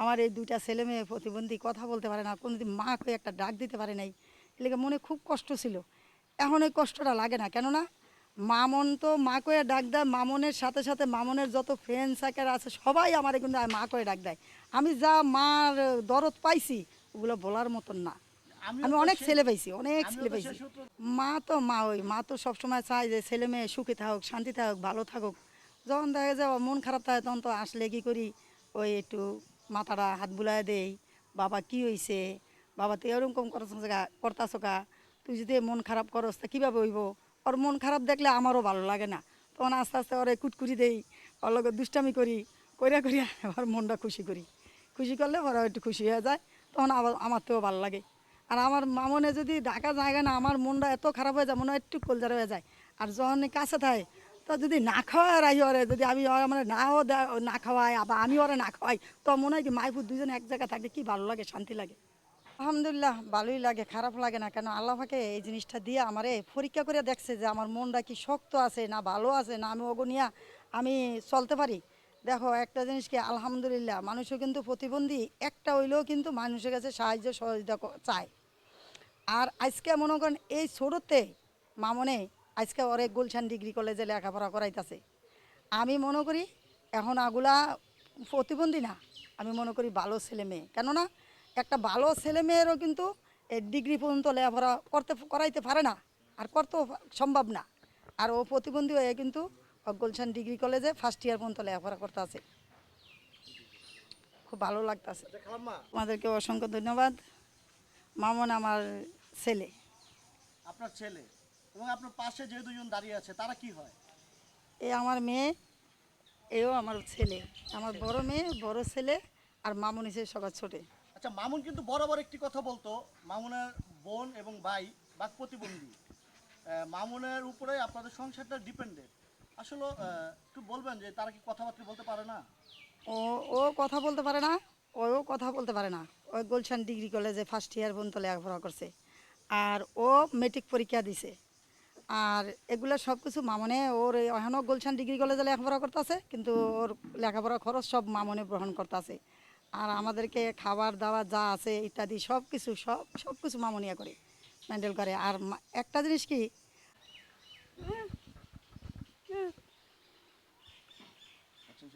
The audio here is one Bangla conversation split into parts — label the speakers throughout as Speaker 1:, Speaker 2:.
Speaker 1: আমার এই দুইটা ছেলে মেয়ে প্রতিবন্ধী কথা বলতে পারে না কোনোদিন মা একটা ডাক দিতে পারে নাই। এলাকা মনে খুব কষ্ট ছিল। এখন এই কষ্টটা লাগে না কেননা মামন তো মা কয়ে ডাক দেয় মামনের সাথে সাথে মামনের যত ফ্রেন্ড সার্কেল আছে সবাই আমার কিন্তু মা কয়ে ডাক দেয়। আমি যা মার দরদ পাইছি ওগুলো বলার মতন না। আমি অনেক ছেলে পাইছি অনেক ছেলে পাইছি। মা তো মা ওই মা তো সবসময় চায় যে ছেলে মেয়ে সুখে থাকুক শান্তি থাকুক ভালো থাকুক। যখন দেখা যায় মন খারাপ থাকে তখন তো আসলে কি করি ওই একটু মাথাটা হাত বুলায় দেই, বাবা, কি হইছে? বাবা, তুই এরকম করতাছ কা তুই যদি মন খারাপ করস, তা কীভাবে হইব? ওর মন খারাপ দেখলে আমারও ভালো লাগে না। তখন আস্তে আস্তে ওরে কুটকুরি দেই, ওর লগে দুষ্টামি করি করিয়া করিয়া ওর মনটা খুশি করি। খুশি করলে ওরা একটু খুশি হয়ে যায়, তখন আবার আমার তো ভালো লাগে। আর আমার মামনে যদি ডাকা জায়গা না, আমার মনটা এত খারাপ হয়ে যায়, মনে হয় একটু কলজার হয়ে যায়। আর যখন কাছে থাকে তো যদি না খাওয়ায় রাহি ওরে, যদি আমি মানে নাও না খাওয়াই, আবার আমি ওরে না খাওয়াই, তো মনে হয় কি মাইপুর দুজনে এক জায়গায় থাকলে কি ভালো লাগে, শান্তি লাগে? আলহামদুলিল্লাহ, ভালোই লাগে, খারাপ লাগে না, কেন আল্লাহ পাকে এই জিনিসটা দিয়ে আমারে পরীক্ষা করে দেখছে যে আমার মনটা কি শক্ত আছে না ভালো আছে, না আমি অগনিয়া আমি চলতে পারি। দেখো, একটা জিনিস কি, আলহামদুলিল্লাহ, মানুষও কিন্তু প্রতিবন্ধী, একটা হইলেও কিন্তু মানুষের কাছে সাহায্য সহযোগিতা চায়। আর আজকে মনে করেন এই ছোটোতে মামনে আজকে ওরে গুলশান ডিগ্রি কলেজে লেখাপড়া করাইতেছে। আমি মনে করি এখন আগুলা প্রতিবন্ধী না আমি মনে করি ভালো ছেলে মেয়ে। কেননা একটা ভালো ছেলে মেয়েরও কিন্তু ডিগ্রি পর্যন্ত লেখাপড়া করতে করাইতে পারে না আর করতেও সম্ভব না। আর ও প্রতিবন্ধী হয়ে কিন্তু গুলশান ডিগ্রি কলেজে ফার্স্ট ইয়ার পর্যন্ত লেখাপড়া করতে আছে খুব ভালো লাগতেছে।
Speaker 2: আচ্ছা
Speaker 1: আমাদেরকে অসংখ্য ধন্যবাদ। মামন আমার ছেলে।
Speaker 2: আপনার ছেলে। এবং আপনার পাশে যে দুজন দাঁড়িয়ে আছে তারা কি হয়?
Speaker 1: এ আমার মেয়ে এও আমার ছেলে। আমার বড় মেয়ে বড় ছেলে আর মামুন হিসেবে সবার ছোটে।
Speaker 2: আচ্ছা মামুন কিন্তু বরাবর একটি কথা বলতো মামুনের বোন এবং ভাই বাক প্রতিবন্ধী মামুনের উপরে আপনাদের সংসারটা ডিপেন্ডেন্ট আসলে একটু বলবেন যে তারা কি কথাবার্তা বলতে পারে না?
Speaker 1: ও ও কথা বলতে পারে না ওও কথা বলতে পারে না। ও গুলশান ডিগ্রি কলেজে ফার্স্ট ইয়ার পর্যন্ত লেখাপড়া করছে। আর ও মেট্রিক পরীক্ষা দিছে। আর এগুলো সব কিছু মামনে, ওর এখনও গুলশান ডিগ্রি কলেজে লেখাপড়া করতেছে, কিন্তু ওর লেখাপড়া খরচ সব মামনে গ্রহণ করতেছে। আর আমাদেরকে খাবার দাবার যা আছে, ইত্যাদি সব কিছু সব সব কিছু মামনিয়া করে মেন্টেল করে। আর একটা জিনিস কি?
Speaker 2: আচ্ছা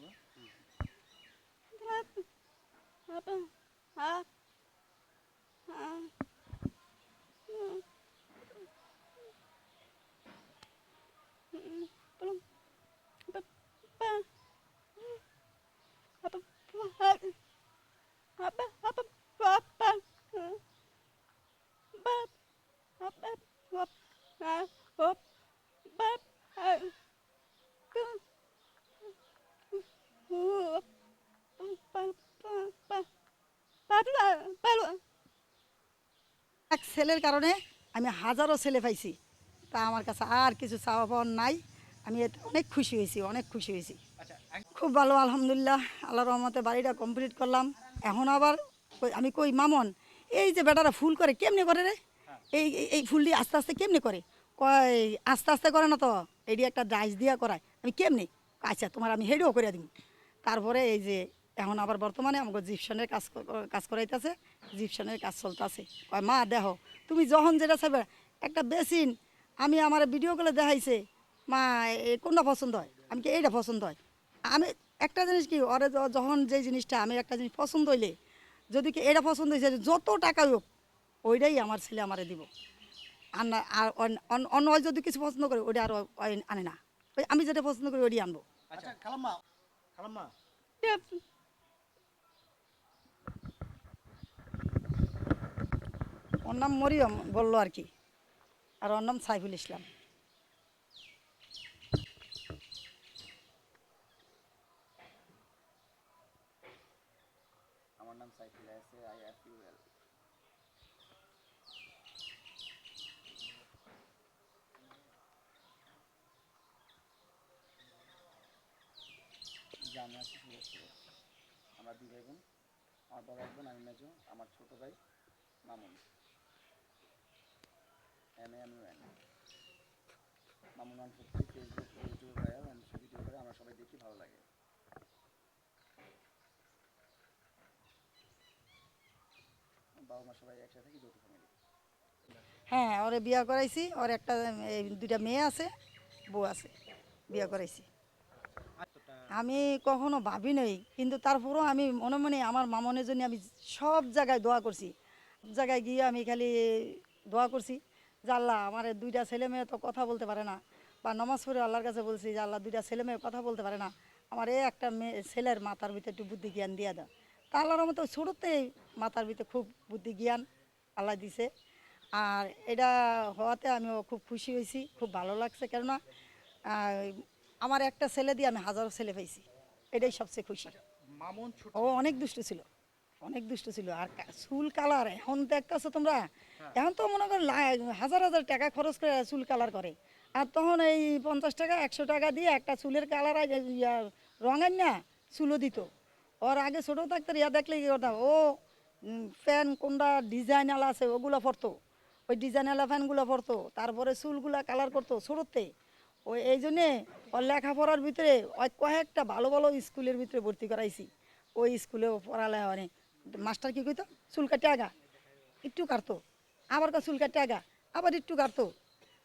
Speaker 1: ছেলের কারণে আমি হাজারো ছেলে পাইছি। তা আমার কাছে আর কিছু চাওয়া পাওয়ার নাই। আমি এতে অনেক খুশি হয়েছি অনেক খুশি হয়েছি।
Speaker 2: আচ্ছা
Speaker 1: খুব ভালো আলহামদুলিল্লাহ। আল্লাহ রহমতে বাড়িটা কমপ্লিট করলাম। এখন আবার আমি কই মামন এই যে বেটারা ফুল করে কেমনে করে রে? এই এই- এই ফুল দিয়ে আস্তে আস্তে কেমনে করে? কয় আস্তে আস্তে করে না তো এটি একটা ডাইস দিয়া করায়। আমি কেমনে? আচ্ছা তোমার আমি হেডও করে দিব তারপরে এই যে এখন আবার বর্তমানে আমাকে জিপশনের কাজ কাজ করাইতেছে জিপশনের কাজ চলতেছে। কয় মা দেখো তুমি যখন যেটা চাইবে একটা বেসিন আমি আমার ভিডিও কলে দেখাইছে মা কোনটা পছন্দ হয়? আমি কি এইটা পছন্দ হয়? আমি একটা জিনিস কি ওরে যখন যে জিনিসটা আমি একটা জিনিস পছন্দ হইলে যদি কি এটা পছন্দ হয়েছে যত টাকা হোক ওইটাই আমার ছেলে আমারে দিব। আর না আর অন- অন- অন্য যদি কিছু পছন্দ করে ওইটা আর আনে না। ওই আমি যেটা পছন্দ করি ওইটাই আনব।
Speaker 2: আচ্ছা খালাম্মা খালাম্মা।
Speaker 1: ওর নাম মরিয়ম বলল আর কি। আর ওর নাম সাইফুল ইসলাম।
Speaker 3: আমার নাম সাইফুল আই দুই ভাই বোন, আমার বড় এক বোন আমি মেজো, আমার ছোট ভাই মামুন। ফেসবুক ইউটিউবে ভাইরাল ভিডিও করে আমরা সবাই দেখি, ভালো লাগে। বাবা মা সবাই একসাথে যৌথ ফ্যামিলি
Speaker 1: হ্যাঁ ওরে বিয়া করাইছি, ওর একটা দুইটা মেয়ে আছে, বউ আছে, বিয়া করাইছি। আমি কখনো ভাবি নাই, কিন্তু তারপরও আমি মনে মনে আমার মামনের জন্য আমি সব জায়গায় দোয়া করছি। সব জায়গায় গিয়ে আমি খালি দোয়া করছি। আল্লাহ আমার দুইটা ছেলে মেয়ে তো কথা বলতে পারে না। বা নমাজ পড়ে আল্লাহর কাছে বলছি যে আল্লাহ দুইটা ছেলে মেয়ে কথা বলতে পারে না। আমার এই একটা মেয়ে ছেলের মাথার ভিতরে একটু বুদ্ধি জ্ঞান দিয়ে দাও। তা আল্লাহর মতো ছোটোতেই মাথার ভিতরে খুব বুদ্ধি জ্ঞান আল্লাহ দিছে। আর এটা হওয়াতে আমিও খুব খুশি হয়েছি খুব ভালো লাগছে। কেননা আমার একটা ছেলে দিয়ে আমি হাজারো ছেলে পেয়েছি। এটাই সবচেয়ে খুশি।
Speaker 2: মামুন
Speaker 1: ও অনেক দুষ্ট ছিল। অনেক দুষ্ট ছিল। আর চুল কালার এখন দেখতেছো তোমরা? এখন তো মনে করো হাজার হাজার টাকা খরচ করে চুল কালার করে। আর তখন এই পঞ্চাশ টাকা একশো টাকা দিয়ে একটা চুলের কালার রঙের না চুলও দিত। ওর আগে ছোটো থাকতে ইয়া দেখলে কি করতাম? ও ফ্যান কোনটা ডিজাইন আলা আছে ওগুলো পরতো। ওই ডিজাইন আলা ফ্যানগুলো পরতো। তারপরে চুলগুলা কালার করতো ছোটোতে। ওই এই জন্যে ওর লেখাপড়ার ভিতরে ওই কয়েকটা ভালো ভালো স্কুলের ভিতরে ভর্তি করাইছি। ওই স্কুলেও পড়ালে অনেক মাস্টার কি কইতো? চুল কাটে আগা। একটু কাটতো। আবার কা চুল কাটে আগা। আবার একটু কাটতো।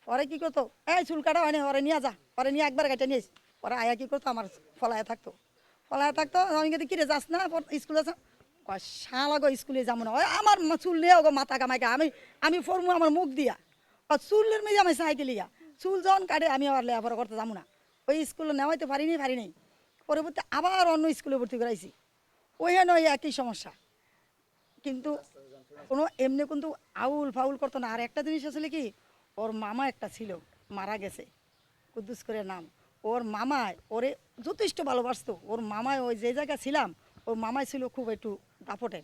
Speaker 1: পরে কি করতো? এই চুল কাটা হয়নি ওরে নিয়ে যা। পরে নিয়ে একবার কেটে নিয়েছি পরে আয়া কি করতো? আমার ফলায় থাকতো। ফলায় থাকতো, আমি কিন্তু কিরে যাস না? স্কুলে যা কয়, শালা গো, স্কুলে যাব না। ওই আমার চুল নিয়ে গো মাথা কামাইকা আমি আমি ফরমু আমার মুখ দিয়া। আর চুলের মেয়ে আমি সাইকেল ইয়া চুল যখন কাটে, আমি আবার লেখাপড়া করতে যাব না। ওই স্কুলে নেওয়াইতে পারিনি পারিনি। পরবর্তী আবার অন্য স্কুলে ভর্তি করাইছি। ওইখানে ওই একই সমস্যা। কিন্তু কোনো এমনি কিন্তু আউল ফাউল করতো না। আর একটা জিনিস আসলে কি, ওর মামা একটা ছিল, মারা গেছে, কুদ্দুস করে নাম। ওর মামায় ওরে যথেষ্ট ভালোবাসতো। ওর মামায় ওই যে জায়গায় ছিলাম, ওর মামায় ছিল খুব একটু দাপটে।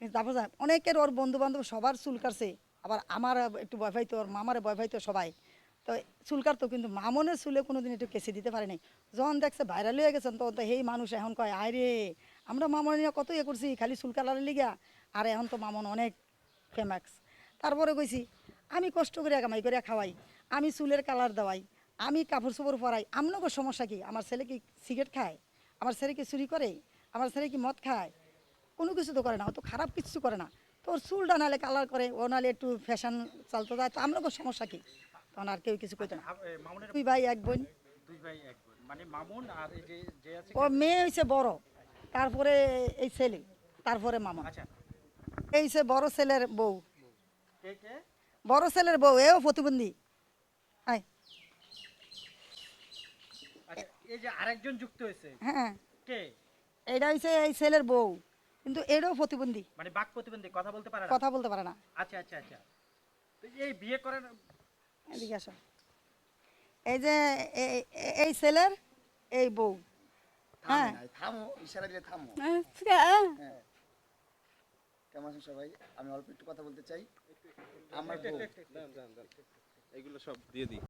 Speaker 1: কিন্তু অনেকের ওর বন্ধু বান্ধব সবার চুল কাটছে, আবার আমার একটু ভয় পাইতো, ওর মামারে ভয় পাইতো সবাই। তো চুল কাটতো, কিন্তু মামনের চুলে কোনোদিন একটু কেসে দিতে পারে নাই। যখন দেখছে ভাইরাল হয়ে গেছেন তখন তো সেই মানুষ এখন কয় আয় রে আমরা মামন কত ইয়ে করছি, খালি চুল কালারের লিগা। আর এখন তো মামন অনেক ফেমাস তারপরে কইছি আমি কষ্ট করে কামাই করে খাওয়াই আমি চুলের কালার দেওয়াই আমি কাপড় চোপড় পরাই আপনাকে সমস্যা কি? আমার ছেলে কি সিগারেট খায়? আমার ছেলে কি চুরি করে? আমার ছেলে কি মদ খায়? কোনো কিছু তো করে না ও তো খারাপ কিছু করে না। তোর চুলটা নাহলে কালার করে ও নাহলে একটু ফ্যাশন চালতে যায় তো আপনাকে সমস্যা কি? তখন আর কেউ কিছু কইতো না। বোন।
Speaker 4: দুই ভাই এক বোন। মানে
Speaker 1: ও মেয়ে হয়েছে বড়। তারপরে এই ছেলে তারপরে মামা
Speaker 4: আচ্ছা
Speaker 1: এই সে বড় ছেলের বউ।
Speaker 4: কে কে?
Speaker 1: বড় ছেলের বউ এও প্রতিবন্ধী। আয়।
Speaker 4: আচ্ছা এই যে আরেকজন যুক্ত হয়েছে
Speaker 1: হ্যাঁ।
Speaker 4: কে?
Speaker 1: এই ছেলের বউ কিন্তু এটাও প্রতিবন্ধী।
Speaker 4: মানে বাক প্রতিবন্ধী কথা বলতে পারে না?
Speaker 1: কথা বলতে পারে না।
Speaker 4: আচ্ছা আচ্ছা আচ্ছা। তো এই বিয়ে করেন
Speaker 1: এদিকে আসো। এই যে এই ছেলের এই বউ। হ্যাঁ।
Speaker 3: থামো ইশারা দিলে থামো। হ্যাঁ। কেমন আছেন সবাই? আমি অল্প একটু কথা বলতে চাই। আমার বউ।
Speaker 5: এগুলো সব দিয়ে দিই।